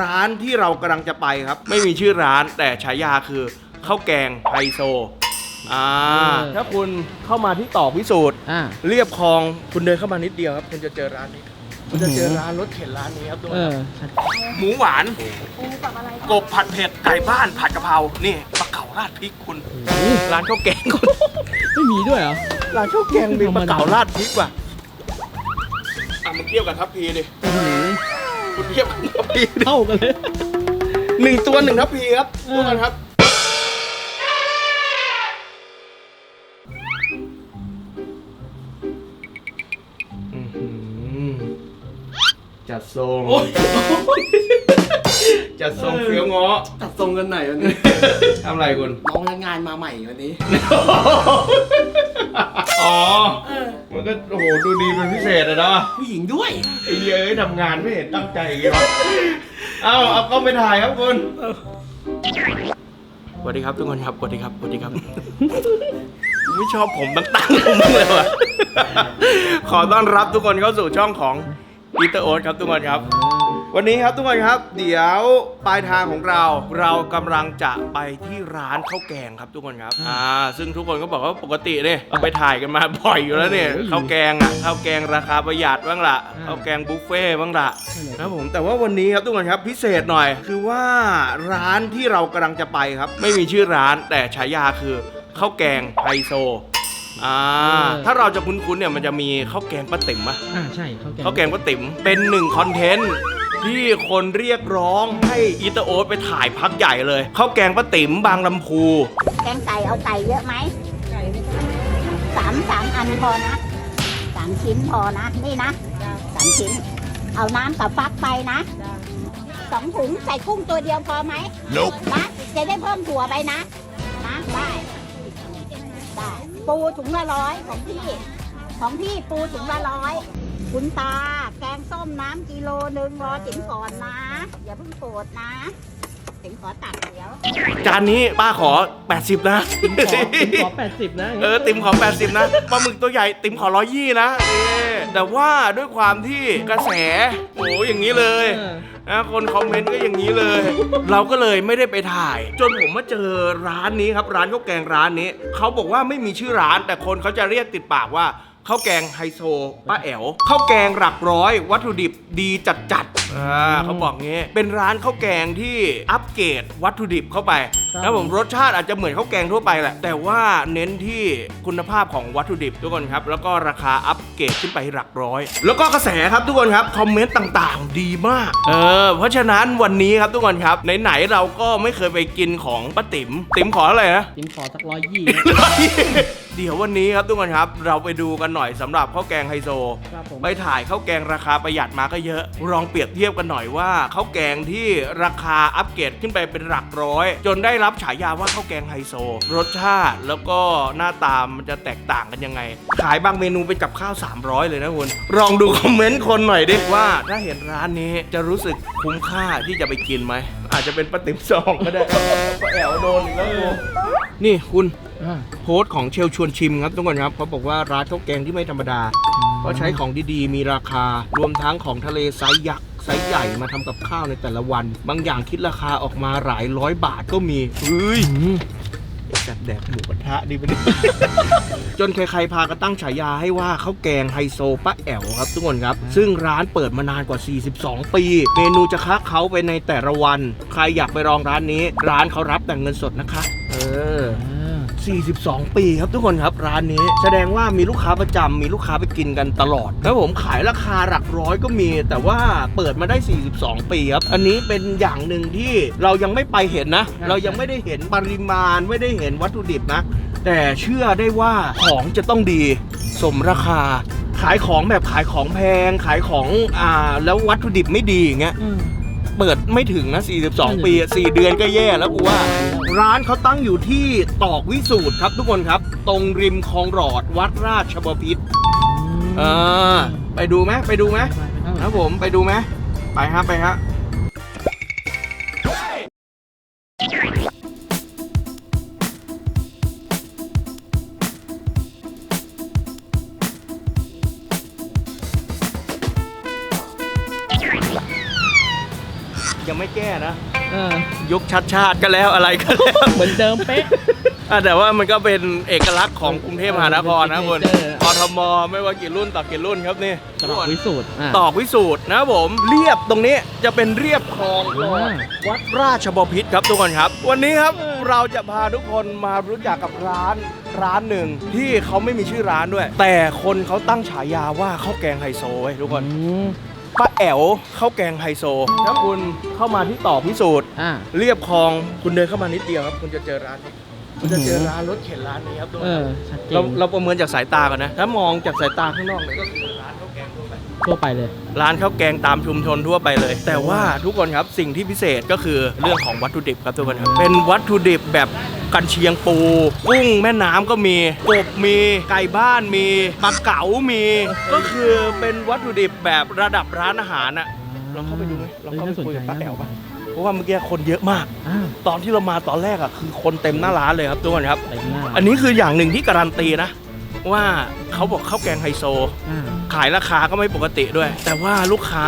ร้านที่เรากำลังจะไปครับ ไม่มีชื่อร้านแต่ฉายาคือข้าวแกงไฮโซอ่าเออถ้าคุณเข้ามาที่ต่อพิสูจน์อ่า เรียบคลองคุณเดินเข้ามานิดเดียวครับคุณจะเจอร้านนี้คุณจะเจอร้านรถเข็นร้านนี้ครับทุกคเอนอหมูหวานปูกับอะไรกบผัดเผ็ดไก่บ้านผัดกะเพรานี่ปลาเก๋าราดพริกคุณโอ้โหร้านข้าวแกงคุณไม่มีด้วยเหรอ ร้านข้าวแกงมีปลาเก๋าราดพริกว่ะอะมึงเทียบกับทัพพีดิโอ้โห คุณเทียบกับทัพพีดิเท่ากันเลย หนึ่งตัวหนึ่งทัพพีครับเออทุกคนครับอื้อหือจัดทรงจัดทรงเฟี้ยวง้อตัดทรงกันไหนวันนี้ ทำอะไรคุณน้องพนักงานมาใหม่วันนี้ อ๋อมัน ก็โอ้โหดูดีเป็นพิเศษอะเนาะผู้หญิงด้วย ไอ้เหี้ยเอ้ยทำงานไม่เห็นตั้งใจเลยวะเอาเอาก็ไปถ่ายครับคุณสวัสดีครับทุกคนครับสวัสดีครับสวัสดีครับ ไม่ชอบผมตั้งตั้งผมเลยวะขอต้อนรับทุกคนเข้าสู่ช่องของอีเตอร์โอ๊ตครับทุกคนครับ วันนี้ครับทุกคนครับ เดี๋ยวปลายทางของเราเรากำลังจะไปที่ร้านข้าวแกงครับทุกคนครับอ่าซึ่งทุกคนก็บอกว่าปกติเนี่ยเราไปถ่ายกันมาบ่อยอยู่แล้วเนี่ยข้าวแกงอะข้าวแกงราคาประหยัดบ้างละข้าวแกงบุฟเฟ่ต์บ้างละครับผมแต่ว่าวันนี้ครับทุกคนครับพิเศษหน่อย คือว่าร้านที่เรากำลังจะไปครับ ไม่มีชื่อร้านแต่ฉายาคือข้าวแกงไฮโซอ่าถ้าเราจะคุ้นๆเนี่ยมันจะมีข้าวแกงป้าติ๋มอะ อ่าใช่ข้าวแกง ข้าวแกงป้าติ๋มเป็นหนึ่งคอนเทนต์ ที่คนเรียกร้องให้อีเตอร์โอ๊ตไปถ่ายพักใหญ่เลยข้าวแกงป้าติ๋มบางลำพูแกงไก่เอาไก่เยอะไหมสามสามอันพอนะสามชิ้นพอนะนี่นะสามชิ้น เอาน้ำกับฟักไปนะสองถุงใส่กุ้งตัวเดียวพอไหมนะจะได้เพิ่มถั่วไปนะนะได้ได้ปูถุงละร้อยของพี่ ของพี่ปูถุงละร้อยคุณตา แกงส้มน้ำกิโลหนึ่งรอจิ๋มก่อนนะ อย่าเพิ่งโกรธนะจิ๋มขอตักเดี๋ยวจานนี้ป้าขอ 80 นะ ขอขอแปดสิบนะเออติมขอ 80 นะปลาหมึกตัวใหญ่ติมขอร้อยยี่นะเออแต่ว่าด้วยความที่กระแสโอ้อย่างนี้เลยเออนะคนคอมเมนต์ก็อย่างนี้เลย เราก็เลยไม่ได้ไปถ่าย จนผมมาเจอร้านนี้ครับ ร้านข้าวแกงร้านนี้ เขาบอกว่าไม่มีชื่อร้าน แต่คนเขาจะเรียกติดปากว่า ข้าวแกงไฮโซป้าแอ๋วข้าวแกงหลักร้อย วัตถุดิบดีจัดจัดๆอ่าเขาบอกงี้ เป็นร้านข้าวแกงที่อัปเกรดวัตถุดิบเข้าไป ครับแล้วผมรสชาติอาจจะเหมือนข้าวแกงทั่วไปแหละ แต่ว่าเน้นที่คุณภาพของวัตถุดิบทุกคนครับ แล้วก็ราคาอัปเกรดขึ้นไปหลักร้อย แล้วก็กระแสครับทุกคนครับคอมเมนต์ต่างๆ ดีมาก เออ เพราะฉะนั้นวันนี้ครับทุกคนครับไหนๆเราก็ไม่เคยไปกินของป้าติ๋มติ๋มขออะไรนะ กินขอสักร้อยยี่เดี๋ยววันนี้ครับทุกคนครับ เราไปดูกันหน่อยสำหรับข้าวแกงไฮโซ ครับผมไปถ่ายข้าวแกงราคาประหยัดมาก็เยอะ ลองเปรียบเทียบกันหน่อยว่าข้าวแกงที่ราคาอัปเกรดขึ้นไปเป็นหลักร้อย จนได้รับฉายาว่าข้าวแกงไฮโซ รสชาติแล้วก็หน้าตามันจะแตกต่างกันยังไง ขายบางเมนูเป็นกับข้าว 300 เลยนะคุณลองดูคอมเมนต์คนหน่อยดิว่าถ้าเห็นร้านนี้จะรู้สึกคุ้มค่าที่จะไปกินไหมอาจจะเป็นปลาติ๋มซองก็ได้ป้าแอวโดนอีกแล้วกูนี่คุณอ่าโพสต์ของเชลชวนชิมครับทุกคนครับเขาบอกว่าร้านข้าวแกงที่ไม่ธรรมดาเพราะใช้ของดีๆ มีราคารวมทั้งของทะเลไซส์ยักษ์ ไซส์ใหญ่มาทำกับข้าวในแต่ละวัน บางอย่างคิดราคาออกมาหลายร้อยบาทก็มีเฮ้ยอืมจัดแดกหมูกระทะดีไปดิจนใครๆพากันตั้งฉายาให้ว่าข้าวแกงไฮโซป้าแอ๋วครับทุกคนครับ ซึ่งร้านเปิดมานานกว่า 42 ปี เมนูจะค้าเขาไปในแต่ละวัน ใครอยากไปลองร้านนี้ ร้านเขารับแต่เงินสดนะคะ เอออ่า 42 ปีครับทุกคนครับร้านนี้แสดงว่ามีลูกค้าประจำมีลูกค้าไปกินกันตลอดแล้วผมขายราคาหลักร้อยก็มี แต่ว่าเปิดมาได้ 42 ปีครับอันนี้เป็นอย่างหนึ่งที่เรายังไม่ไปเห็นนะ เรายังไม่ได้เห็นปริมาณไม่ได้เห็นวัตถุดิบนะ แต่เชื่อได้ว่าของจะต้องดีสมราคา ขายของแบบขายของแพง ขายของอ่าแล้ววัตถุดิบไม่ดีอย่างเงี้ย อืม เปิดไม่ถึงนะ 42 ปีอะ4เดือนก็แย่แล้วกูว่า ร้านเขาตั้งอยู่ที่ตอกวิสูตรครับทุกคนครับ ตรงริมคลองหลอดวัดราชบพิตรเออไปดูไหมไปดูไหมครับผมไปดูไหมไปฮะไปฮะยังยังไม่แก้นะ เออยุคชัดชาติก็แล้วอะไรก็แล้วเหมือนเดิมเป๊ะ อะแต่ว่ามันก็เป็นเอกลักษณ์ของกรุงเทพมหานครนะคุณเป็น signature กทมไม่ว่ากี่รุ่นต่อกี่รุ่นครับนี่ตรอกวิสูตรอะตอกวิสูตรนะครับผมเรียบตรงนี้จะเป็นเรียบคลองอ่าวัดราชบพิตรครับทุกคนครับ วันนี้ครับเราจะพาทุกคนมารู้จักกับร้านร้านหนึ่งที่เขาไม่มีชื่อร้านด้วย แต่คนเขาตั้งฉายาว่าข้าวแกงไฮโซไว้ยทุกคนอืม ป้าแอ๋วข้าวแกงไฮโซถ้าคุณเข้ามาที่ต่อกพิสูจน์อะเรียบคลองคุณเดินเข้ามานิดเดียวครับคุณจะเจอร้านครับคุณจะเจอร้านรถเข็นร้านนี้ครับทุกคเอนคอรับชัดเจเรานเราประเมินจากสายตากันนะ ถ้ามองจากสายตาข้างนอกเนี่ยก็คือ ทั่วไปทั่วไปเลย ร้านข้าวแกงตามชุมชนทั่วไปเลย แต่ว่าทุกคนครับสิ่งที่พิเศษก็คือเรื่องของวัตถุดิบครับทุกคนครับเป็นวัตถุดิบแบบกันเชียงปูกุ้งแม่น้ำก็มีกบมีไก่บ้านมีปลาเก๋ามี ก็คือเป็นวัตถุดิบแบบระดับร้านอาหารอะเราเข้าไปดูไหมเราเข้าไปคุยกับป้าแอ๋วปะเพราะว่าเมื่อกี้คนเยอะมากอ้าวตอนที่เรามาตอนแรกอะคือคนเต็มหน้าร้านเลยครับทุกคนครับเต็มหน้าอันนี้คืออย่างหนึ่งที่การันตีนะ ว่าเขาบอกข้าวแกงไฮโซอ่าขายราคาก็ไม่ปกติด้วย แต่ว่าลูกค้า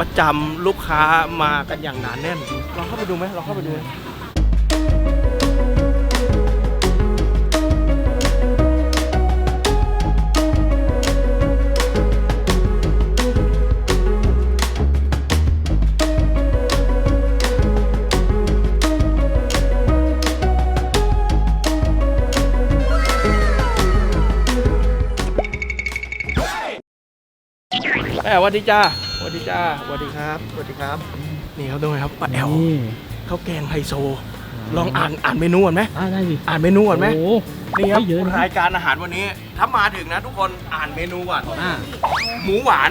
ประจำลูกค้ามากันอย่างหนาแน่นลองเข้าไปดูไหมลองเข้าไปดูไหม แม่สวัสดีจ้าสวัสดีจ้าสวัสดีครับสวัสดีครับ นี่ครับทุกคนครับป้าแอลนี่ข้าวแกงไฮโซ ลองอ่านอ่านเมนูก่อนไหมอ่าได้สิอ่านเมนูก่อนไหมโอ้นี่ครับเยอะนะรายการอาหารวันนี้ ถ้ามาถึงนะทุกคนอ่านเมนูก่อนอ่าหมูหวาน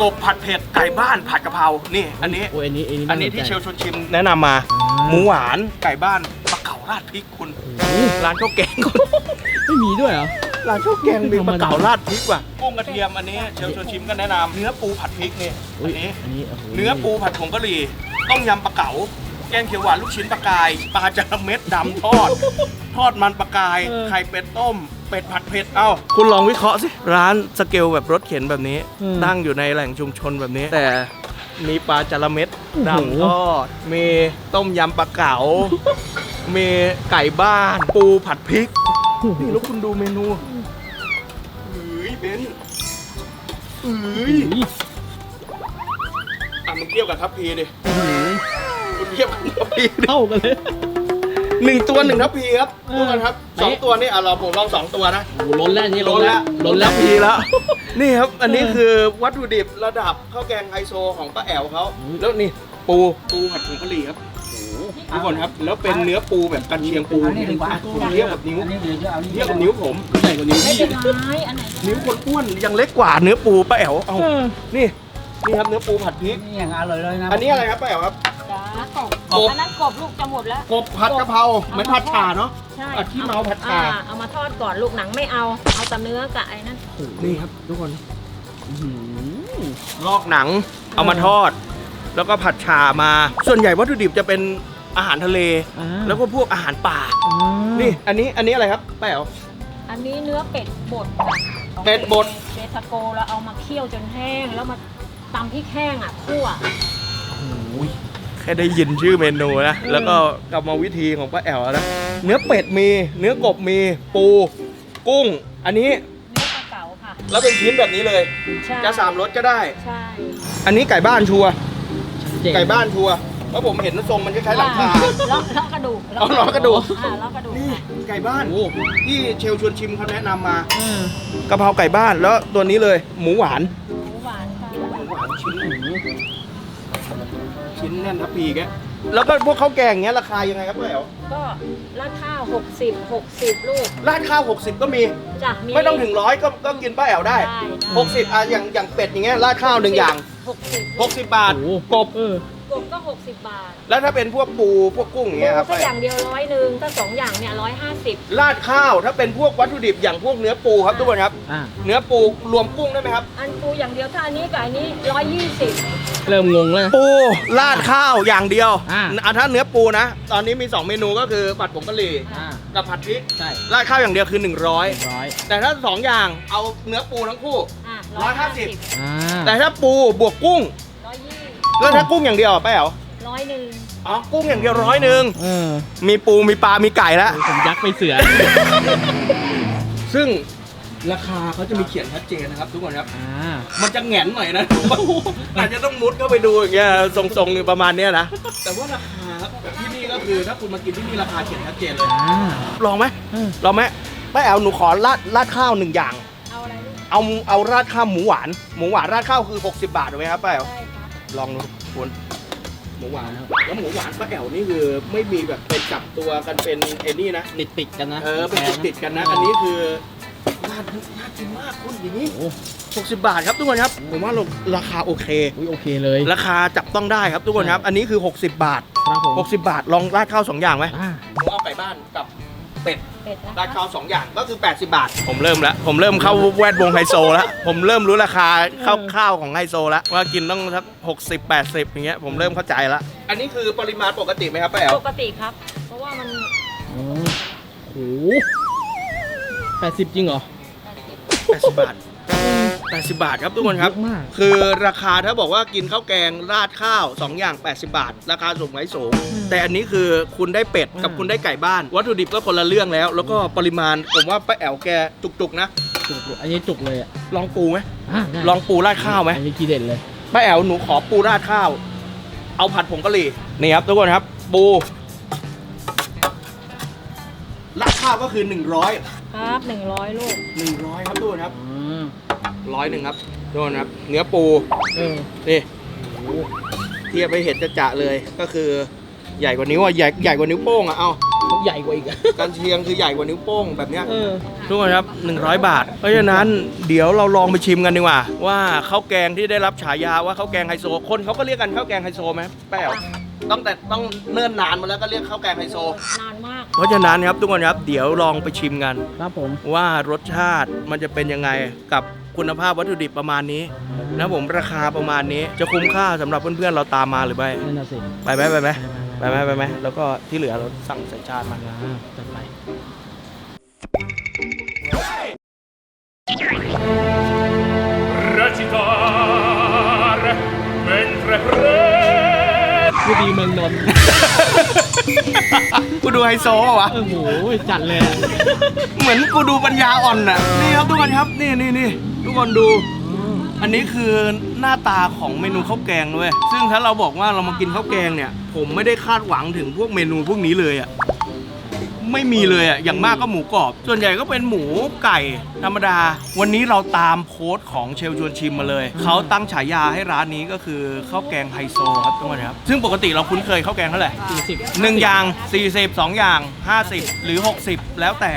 กบผัดเผ็ดไก่บ้านผัดกะเพรานี่อันนี้โอ้ยอันนี้อันนี้อันนี้าสที่ใจเชลชวนชิมแนะนำมา หมูหวานไก่บ้านปลาเก๋าราดพริกคุณโอ้ยร้านข้าวแกงคุณไม่มีด้วยเหรอ ร้านข้าวแกงมีธรรปมลาดาเก๋าราดพริกว่ะกุ้งกระเทียมอันนี้เชลชวนชิมก็แนะนำเนื้อปูผัดพริกนี่อุ้อัยนนี้อันนี้โอ้โหเนื้อปูผัดผงกะหรี่ต้มยำปลาเก๋าแกงเขียวหวานลูกชิ้นปลากายปลาจาระเม็ดดำทอด ทอดมันปลากายไข่เป็ดต้ม เป็ดผัดเผ็ดเอ้าคุณลองวิเคราะห์สิร้านสเกลแบบรถเข็นแบบนี้ตั้งอยู่ในแหล่งชุมชนแบบนี้ แต่มีปลาจาระเม็ดดำทอดมีต้มยำปลาเก๋ามีไก่บ้าน ปูผัดพริกโอ้โหนี่แล้วคุณดูเมนู เฮ้ยเบนซ์เฮ้ยอุ้ยอะมึงเทียบกับทัพพีดิโอ้โหคุณเทียบกับทัพพีดิเท่ากันเลยหนึ่งตัวหนึ่งทัพพีครับเอทุอกคนครับสองเอ๊ะตัวนี่อะเราผมลองสองตัวนะโอ้โหล้นแล้วอันนี่ล้ล้นนแล้แล้ววล้นแล้วทัพพีแล้ว นี่ครับ อันนี้เออคือวัตถุดิบระดับข้าวแกงไฮโซของป้าแอ๋วเขาอืมแล้วนี่ปูปูผัดผงกะหรี่ครับ ทุกคนครับ แล้วเป็นเนื้อปูแบบกันเชียงปูคุณเทียบกับนิ้วเทียบกับนิ้วผมใหญ่กว่านิ้วพี่นิ้วคนอ้วนยังเล็กกว่าเนื้อปูป้าแอ๋วเอาเออนี่นี่ครับเนื้อปูผัดพริกนี่อย่างอร่อยเลยนะอันนี้อะไรครับป้าแอ๋วครับจ้ากบกบอันนั้นกบลูกจะหมดแล้วกบผัดกะเพราเหมือนผัดฉ่าเนาะใช่อะขี้เมาผัดชาอ่เอามาทอดก่อนลูกหนังไม่เอาเอาแต่เนื้อกับไอ้นั่นนี่ครับทุกคนอื้อหือลอกหนังเอามาทอด แล้วก็ผัดฉ่ามา ส่วนใหญ่วัตถุดิบจะเป็น อาหารทะเล อ่า แล้วก็พวกอาหารป่าอ่านี่ อันนี้ อันนี้อะไรครับป้าแอ๋ว อันนี้เนื้อเป็ดบดค่ะเป็ดบด เบทาโกแล้วเอามาเคี่ยวจนแห้ง แล้วมาตำพริกแห้งอะคั่ว แค่ได้ยินชื่อเมนูนะ แล้วก็กรรมวิธีของป้าแอ๋วนะ เนื้อเป็ดมี เนื้อกบมี ปู กุ้ง อันนี้ เนื้อปลาเก๋าค่ะ แล้วเป็นชิ้นแบบนี้เลย ใช่จะสามรสก็ได้ ใช่ อันนี้ไก่บ้านชัวร์ชัดเจนไก่บ้านชัวร์ เพราะผมเห็นทรงมันคล้ายๆหลังคาเลาะเลาะกระดูกเอาเลาะกระดูก อ่าเลาะกระดูกนี่ค่ะไก่บ้านโอ้ที่เชลชวนชิมเขาแนะนำมาเออกะเพราไก่บ้านแล้วตัวนี้เลย หมูหวาน หมูหวานค่ะหวานชิ้นชิ้นแน่นทับพีแกแล้วก็พวกข้าวแกงเงี้ยราคายังไงครับพี่แอ๋วก็ราดข้าว60 60 ลูกราดข้าว 60 ก็มี จ้ะไม่ต้องถึงร้อยก็ก็กินป้าแอ๋วได้ ได้60อะอย่างอย่างเป็ดอย่างเงี้ยราดข้าวหนึ่งอย่าง 60 60 บาทโอ้กบเออ กบก็ 60 บาทแล้วถ้าเป็นพวกปูพวกกุ้งอย่างเงี้ยครับถ้าอย่างเดียวร้อยหนึ่งถ้าสองอย่างเนี่ยร้อยห้าสิบราดข้าวถ้าเป็นพวกวัตถุดิบอย่างพวกเนื้อปูครับทุกคนครับ อ่าเนื้อปูรวมกุ้งได้ไหมครับ อันปูอย่างเดียวถ้าอันนี้กับอันนี้ร้อยยี่สิบเริ่มงงแล้วนะ ปูราดข้าวอย่างเดียวอ่า อะถ้าเนื้อปูนะ ตอนนี้มี 2 เมนูก็คือผัดผงกะหรี่อ่ากับผัดพริกใช่ราดข้าวอย่างเดียวคือ 100 ร้อยแต่ถ้า 2 อย่างเอาเนื้อปูทั้งคู่ อะร้อยห้าสิบอ่าแต่ถ้าปูบวกกุ้งร้อยยี่ แล้วถ้ากุ้งอย่างเดียวอะป้าแอ๋วร้อยหนึ่งอ๋อกุ้งอย่างเดียวร้อยหนึ่งเออมีปูมีปลามีไก่แล้ว ผมยักไปเสือ ซึ่งราคาเขาจะมีเขียนชัดเจนนะครับทุกคนครับ อ่า มันจะแหงนหน่อยนะ อาจจะต้องมุดเข้าไปดูอย่างเงี้ยทรงๆประมาณเนี้ยนะ แต่ว่าราคาครับที่นี่ก็คือถ้าคุณมากินที่นี่ราคาเขียนชัดเจนเลย อ่า ลองไหมเออ ลองไหมป้าแอ๋วหนูขอราดราดข้าวหนึ่งอย่าง เอาอะไรลูกเอาเอาราดข้าวหมูหวาน หมูหวานราดข้าวคือ 60 บาทถูกไหมครับป้าแอ๋วใช่ครับ ลองดูคุณหมูหวานนะครับแล้วหมูหวานป้าแอ๋วนี่คือไม่มีแบบเป็นจับตัวกันเป็นไอ้นี่นะ ติดติดๆกันนะเออเป็นติดติดๆกันนะ อันนี้คือน่าน่ากินมากคุณอย่างนี้โอ้60 บาทครับทุกคนครับ ผมว่าราคาโอเค อุ๊ยโอเคเลยราคาจับต้องได้ครับทุกคนครับ อันนี้คือ 60 บาท ครับผม60 บาท ลองราดข้าวสองอย่างไหมอ่า ผมเอาไก่บ้านกับ เป็ดเป็ดนะราดคะข้าวสองอย่างก็คือ 80 บาท ผมเริ่มแล้ว ผมเริ่มเข้าแวดวงไฮโซแล้ว ผมเริ่มรู้ราคาข้าวๆของไฮโซแล้ว ว่ากินต้องสัก60 80อย่างเงี้ยผมเริ่มเข้าใจแล้วอันนี้คือปริมาณปกติไหมครับป้าแอ๋วปกติครับ เพราะว่ามันโอ้โหแปดสิบจริงเหรอ80บาท 80 บาทครับทุกคนครับ เยอะมาก คือราคาถ้าบอกว่ากินข้าวแกงราดข้าว 2 อย่าง 80 บาท ราคาสูงไว้สูง แต่อันนี้คือคุณได้เป็ดกับอืมคุณได้ไก่บ้าน วัตถุดิบก็คนละเรื่องแล้ว แล้วก็ปริมาณผมว่าป้าแอ๋วแกจุกๆนะ จุกๆอันนี้จุกเลยอะลองปูไหมอ่าได้ลองปูราดข้าวไหม อันนี้กีเด็ดเลย ป้าแอ๋วหนูขอปูราดข้าว เอาผัดผงกะหรี่นี่ครับทุกคนครับ ปูราดข้าวก็คือ 100 ครับหนึ่งร้อยลูก 100 ครับทุกคนครับ อืม ร้อยหนึ่งครับทุกคนครับ เนื้อปูเออนี่เทียบไปเห็นจะจะๆเลยก็คือใหญ่กว่านิ้วอะใหญ่ใหญ่กว่านิ้วโป้งอะเอาเขาใหญ่กว่าอีกอะกันเชียงคือใหญ่กว่านิ้วโป้งแบบเนี้ยเออทุกคนครับ 100 บาท เพราะฉะนั้นเดี๋ยวเราลองไปชิมกันดีกว่า ว่าข้าวแกงที่ได้รับฉายาว่าข้าวแกงไฮโซคนเขาก็เรียกกันข้าวแกงไฮโซไหมแป้วต้องแต่ต้องเนิ่นนานมาแล้วก็เรียกข้าวแกงไฮโซนานมากเพราะฉะนั้นครับทุกคนครับเดี๋ยวลองไปชิมกันครับผมว่ารสชาติมันจะเป็นยังไงกับ คุณภาพวัตถุดิบประมาณนี้นะผมราคาประมาณนี้จะคุ้มค่าสำหรับเพื่อนๆเราตามมาหรือไม่นั่นน่ะสิไปไหมไปไหมไปไหมไปไหมแล้วก็ที่เหลือเราสั่งสัญชาติมาอ่าจัดไป recitare mentre pre ผู้ดีเมืองนนท์กูดูไฮโซเหรอวะ โอ้โห จัดเลยอะเหมือนกูดูปัญญาอ่อนน่ะ นี่ครับทุกคนครับ นี่นี่นี่ ทุกคนดู อันนี้คือหน้าตาของเมนูข้าวแกงด้วย ซึ่งถ้าเราบอกว่าเรามากินข้าวแกงเนี่ย ผมไม่ได้คาดหวังถึงพวกเมนูพวกนี้เลยอะไม่มีเลยอะ อย่างมากก็หมูกรอบ ส่วนใหญ่ก็เป็นหมูไก่ธรรมดา วันนี้เราตามโค้ดของเชลชวนชิมมาเลย เขาตั้งฉายาให้ร้านนี้ก็คือข้าวแกงไฮโซครับทุกคนครับ ซึ่งปกติเราคุ้นเคยข้าวแกงเท่าไหร่สี่สิบหนึ่งอย่าง 40สองอย่าง 50 หรือ 60 แล้วแต่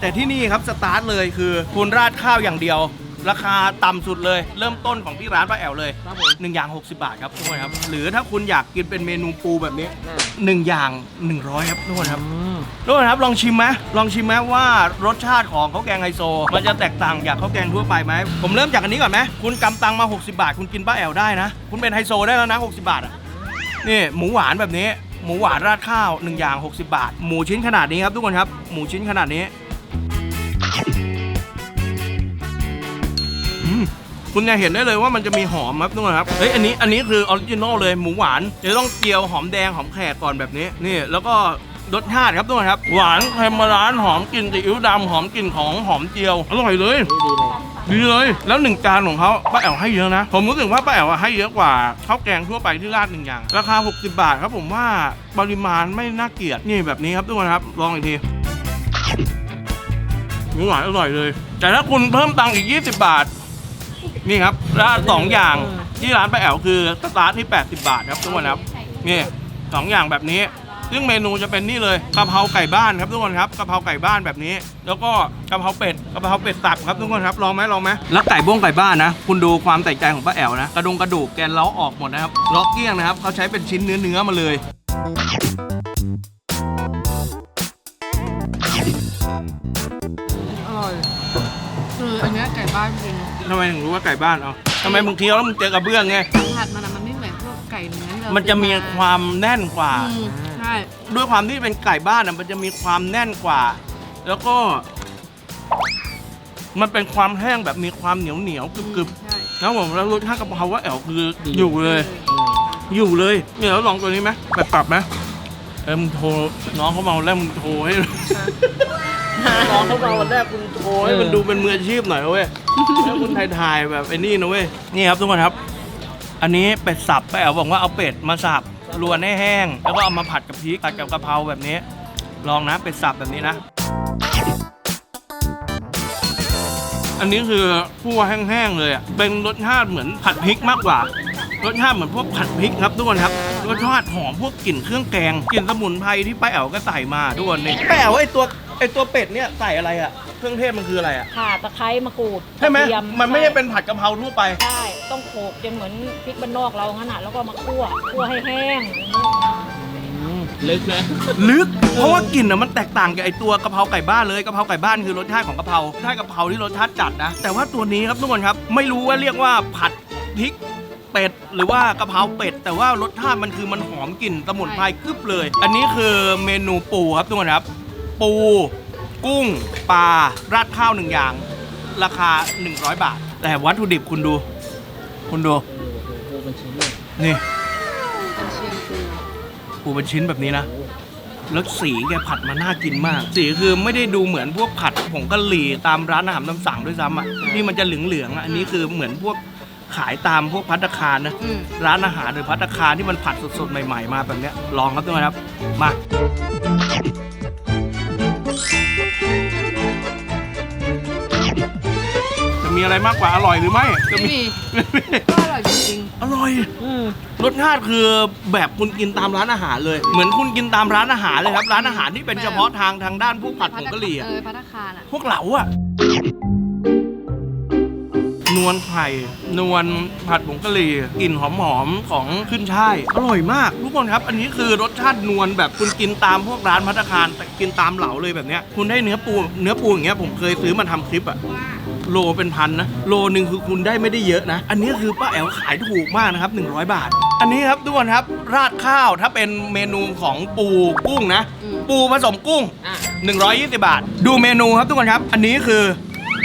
แต่ที่นี่ครับสตาร์ทเลยคือคุณราดข้าวอย่างเดียว ราคาต่ำสุดเลย เริ่มต้นของที่ร้านป้าแอวเลยครับผม หนึ่งอย่าง 60 บาทครับทุกคนครับ หรือถ้าคุณอยากกินเป็นเมนูปูแบบนี้หนึ่งอย่าง 100 ครับทุกคนครับอืมทุกคนครับลองชิมไหมลองชิมไหมว่ารสชาติของข้าวแกงไฮโซ มันจะแตกต่างจากข้าวแกงทั่วไปไหมผมเริ่มจากอันนี้ก่อนไหมคุณกำตังมา 60 บาท คุณกินป้าแอวได้นะ คุณเป็นไฮโซได้แล้วนะ 60 บาทอะนี่หมูหวานแบบนี้ หมูหวานราดข้าวหนึ่งอย่าง 60 บาท หมูชิ้นขนาดนี้ครับทุกคนครับหมูชิ้นขนาดนี้อืม คุณจะเห็นได้เลยว่ามันจะมีหอมครับทุกคนครับ เฮ้ยอันนี้อันนี้คือออริจินอลเลยหมูหวาน จะต้องเจียวหอมแดงหอมแขกก่อนแบบนี้ นี่แล้วก็รสชาติครับทุกคนครับ หวานเค็มมาร้านหอมกลิ่นซีอิ๊วดำหอมกลิ่นของหอมเจียว อร่อยเลยดีเลย ดีเลย แล้วหนึ่งจานของเขาป้าแอ๋วให้เยอะนะ ผมรู้สึกว่าป้าแอ๋วให้เยอะกว่าข้าวแกงทั่วไปที่ราดหนึ่งอย่าง ราคา 60 บาทครับผมว่าปริมาณไม่น่าเกลียด นี่แบบนี้ครับทุกคนครับ ลองอีกทีหมูหวานอร่อยเลย แต่ถ้าคุณเพิ่มตังค์อีก 20 บาท นี่ครับราดสองอย่างที่ร้านป้าแอ๋วคือสตาร์ทที่ 80 บาทครับทุกคนครับนี่สองอย่างแบบนี้ ซึ่งเมนูจะเป็นนี่เลยกะเพราไก่บ้านครับทุกคนครับกะเพราไก่บ้านแบบนี้ แล้วก็กะเพราเป็ดกะเพราเป็ดตับครับทุกคนครับลองไหมลองไหมแล้วไก่บ้งไก่บ้านนะ คุณดูความใส่ใจของป้าแอ๋วนะกระดงกระดูกแกนเล้าออกหมดนะครับล็อกเกี้ยงนะครับเขาใช้เป็นชิ้นเนื้อเนื้อมาเลย ทำไมถึงรู้ว่าไก่บ้านเอาทำไมมึงเคี้ยวแล้วมึงเจอกระเบื้องไงผัดมันอะมันไม่เหมือนพวกไก่เนื้อที่เรามันจะมีความแน่นกว่า อืมใช่ด้วยความที่เป็นไก่บ้านอะมันจะมีความแน่นกว่า แล้วก็ มันเป็นความแห้งแบบมีความเหนียวเหนียวๆกรึบกรึบใช่ๆนะผมแล้วรสชาติกะเพราว่าแอ๋วคืออยู่เลย อยู่เลยเนี่ยแล้วลองตัวนี้ไหมแบบปรับไหมเออมึงโทรน้องเขาเมาแล้วมึงโทรให้ น้องเขาเมาวันแรกคุณโทรให้มันดูเป็นมืออาชีพหน่อยนะเว้ยแล้วคุณถ่ายๆแบบไอ้นี่นะเว้ย นี่ครับทุกคนครับ อันนี้เป็ดสับป้าแอ๋วบอกว่าเอาเป็ดมาสับรวนให้แห้ง แล้วก็เอามาผัดกับพริกผัดกับกะเพราแบบนี้ ลองนะเป็ดสับแบบนี้นะ อันนี้คือคั่วแห้งๆเลยอะ เป็นรสชาติเหมือนผัดพริกมากกว่า รสชาติเหมือนพวกผัดพริกครับทุกคนครับ รสชาติหอมพวกกลิ่นเครื่องแกง กลิ่นสมุนไพรที่ป้าแอ๋วก็ใส่มาทุกคนนี่ป้าแอ๋วไอตัว ไอตัวเป็ดเนี่ยใส่อะไรอะ เครื่องเทศมันคืออะไรอะ ข่าตะไคร้มะกรูดใช่ไหมกระเทียมันไม่ใช่เป็นผัดกะเพราทั่วไป ใช่ต้องโขลกจนเหมือนพริกบ้านนอกเรางั้นน่ะแล้วก็มาคั่วคั่วให้แห้ง ลึกนะลึก เพราะว่ากลิ่นอะมันแตกต่างกับไอตัวกะเพราไก่บ้านเลยกะเพราไก่บ้านคือรสชาติของกะเพราใช่กะเพราที่รสชาติจัดนะ แต่ว่าตัวนี้ครับทุกคนครับ ไม่รู้ว่าเรียกว่าผัดพริกเป็ดหรือว่ากะเพราเป็ด แต่ว่ารสชาติมันคือมันหอมกลิ่นสมุนไพรกึบเลย อันนี้คือเมนูปูครับทุกคนครับ ปู กุ้ง ปลา ราดข้าวหนึ่งอย่าง ราคา 100 บาท แต่วัตถุดิบคุณดู คุณดูโอ้เป็นชิ้นเลยนี่เป็นเชียงปูปูเป็นชิ้นแบบนี้นะ แล้วสีแกผัดมาน่ากินมาก สีคือไม่ได้ดูเหมือนพวกผัดผงกะหรี่ตามร้านอาหารตามสั่งด้วยซ้ำอะที่มันจะเหลืองๆอะ อันนี้คือเหมือนพวกขายตามพวกพัตตาคารนะ อืม ร้านอาหารหรือพัตตาคารที่มันผัดสดๆ ใหม่ๆ มาแบบเนี้ยลองครับทุกคนครับ มา มีอะไรมากกว่าอร่อยหรือไม่จะไม่มีมีก็อร่อยจริงอร่อยรสชาติคือแบบคุณกินตามร้านอาหารเลย เหมือนคุณกินตามร้านอาหารเลยครับ ร้านอาหารที่เป็นเฉพาะทางทางด้านพวกๆผัดผงกะหรี่อะ เออพัตตาคารอะ พวกเหลาอะนวลไข่นวลผัดผงกะหรี่กลิ่นหอมๆของขึ้นช่ายอร่อยมากทุกคนครับ อันนี้คือรสชาตินวลแบบคุณกินตามพวกร้านพัตตาคารแต่กินตามเหลาเลยแบบเนี้ยคุณได้เนื้อปูเนื้อปูอย่างเงี้ยผมเคยซื้อมาทำคลิปอะ โลเป็นพันนะ โลหนึ่งคือคุณได้ไม่ได้เยอะนะ อันนี้คือป้าแอ๋วขายถูกมากนะครับ 100 บาท อันนี้ครับทุกคนครับ ราดข้าวถ้าเป็นเมนูของปูกุ้งนะ อืมปูผสมกุ้ง อะ 120 บาท ดูเมนูครับทุกคนครับ อันนี้คือ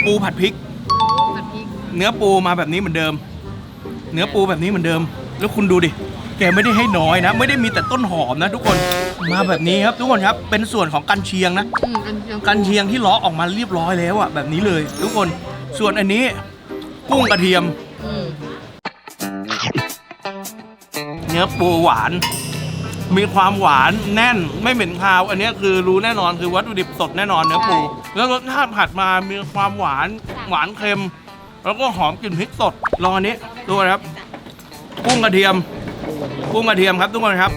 ปูผัดพริก ผัดพริกเนื้อปูมาแบบนี้เหมือนเดิม เนื้อปูแบบนี้เหมือนเดิม แล้วคุณดูดิ แกไม่ได้ให้น้อยนะ ไม่ได้มีแต่ต้นหอมนะ ทุกคน มาแบบนี้ครับทุกคนครับ เป็นส่วนของกันเชียงนะ อืมกันเชียงปูกันเชียงที่ล้อออกมาเรียบร้อยแล้วอะแบบนี้เลย ทุกคน ส่วนอันนี้กุ้งกระเทียมอืมเนื้อปูหวาน มีความหวานแน่นไม่เหม็นคาว อันนี้คือรู้แน่นอนคือวัตถุดิบสดแน่นอนเนื้อปู แล้วรสชาติผัดมามีความหวานหวานเค็ม แล้วก็หอมกลิ่นพริกสดลองอันนี้ดูนะครับ กุ้งกระเทียม กุ้งกระเทียมครับทุกคนครับ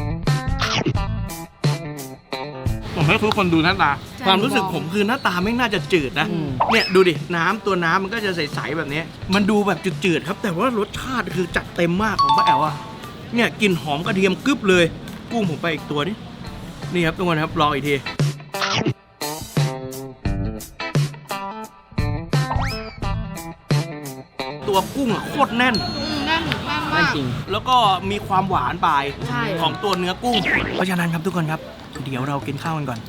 ผมให้ทุกคนดูหน้าตา ความรู้สึกผมคือหน้าตาไม่น่าจะจืดนะ เนี่ยดูดิ น้ำตัวน้ำมันก็จะใสๆแบบนี้ มันดูแบบจืดๆครับ แต่ว่ารสชาติคือจัดเต็มมากของป้าแอ๋วอะเนี่ยกลิ่นหอมกระเทียมกึบเลย กุ้งผมไปอีกตัวดินี่ครับทุกคนครับรออีกทีตัวกุ้งอะโคตรแน่นอืมแน่นแน่นนั่มานกจริง แล้วก็มีความหวานปลายใช่ของตัวเนื้อกุ้ง เพราะฉะนั้นครับทุกคนครับ เดี๋ยวเรากินข้าวกันก่อน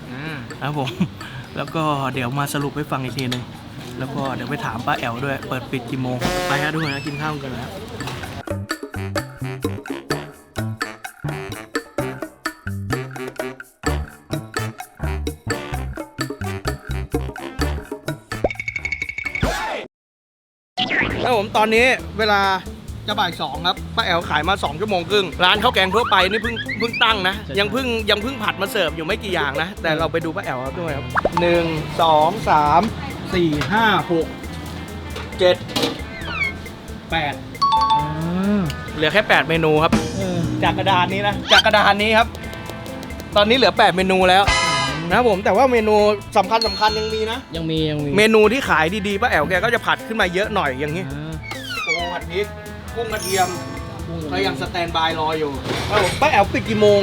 นะครับผม แล้วก็เดี๋ยวมาสรุปให้ฟังอีกทีหนึ่งแล้วก็เดี๋ยวไปถามป้าแอ๋วด้วย เปิดปิดกี่โมง ไปฮะทุกคนนะกินข้าวกันแล้วแล้วผมตอนนี้เวลา จะบ่ายสองครับป้าแอ๋วขายมา2ชั่วโมงครึ่งร้านข้าวแกงทั่วไปนี่เพิ่งเพิ่งตั้งนะ ยังเพิ่งยังเพิ่งผัดมาเสิร์ฟอยู่ไม่กี่อย่างนะ แต่เราไปดูป้าแอ๋วครับด้วยครับหนึ่งสองสามสี่ห้าหกเจ็ดแปดเหลือแค่ 8 เมนูครับจากกระดานนี้นะจากกระดานนี้ครับ ตอนนี้เหลือ 8 เมนูแล้วนะครับผมแต่ว่าเมนูสำคัญสำคัญยังมีนะ ยังมียังมีเมนูที่ขายดีๆป้าแ๋วแกก็จะผัดขึ้นมาเยอะหน่อยอย่างนี้อ่าปูผัดพริก กุ้งกระเทียมกุ้งก็ยังสแตนบายรออยู่ครับผมป้าแอ๋วปิดกี่โมง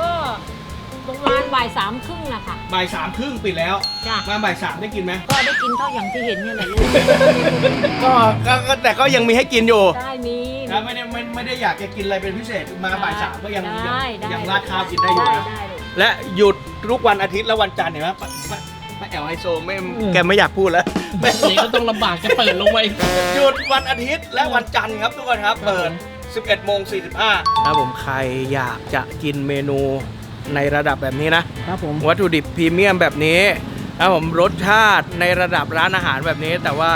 ก็ประมาณบ่ายสามครึ่งนะคะ บ่ายสามครึ่งปิดแล้ว จ้ะ มาบ่ายสามได้กินไหม ก็ได้กินเท่าอย่างที่เห็นเนี่ยแหละลูก ก็ก็ก็แต่ก็ยังมีให้กินอยู่ ได้มี นะไม่ได้ไม่ไม่ได้อยากจะกินอะไรเป็นพิเศษมาบ่ายสามก็ยังยังได้ได้ยังราดข้าวกินได้อยู่ได้นะได้ลูกและหยุดทุกวันอาทิตย์และวันจันทร์เห็นไหมป้าป้าป้าแอลไฮโซไม่แกไม่อยากพูดแล้ว อันนี้ก็ต้องลำบากจะเปิดลงไปหยุดวันอาทิตย์และวันจันทร์ครับทุกคนครับ เปิด 11โมง45ครับผมใครอยากจะกินเมนูในระดับแบบนี้นะครับผมวัตถุดิบพรีเมียมแบบนี้นะครับผมรสชาติในระดับร้านอาหารแบบนี้ แต่ว่า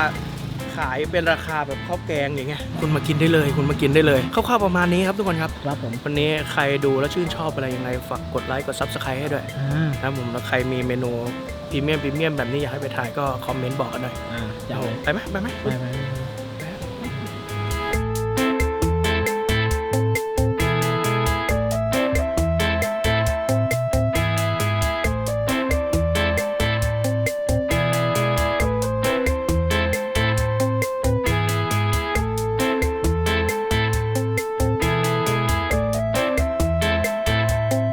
ขายเป็นราคาแบบข้าวแกงอย่างเงี้ยคุณมากินได้เลย คุณมากินได้เลยคร่าวๆประมาณนี้ครับทุกคนครับครับผมวันนี้ใครดูแล้วชื่นชอบอะไรยังไงฝากกดไลค์กด Subscribe ให้ด้วยอ่านะครับผมแล้วใครมีเมนู พรีเมียมพรีเมียมแบบนี้อยากให้ไปถ่ายก็คอมเมนต์บอกกันหน่อยอ่าจะเอาไปไหมไปไหม ไปไปไป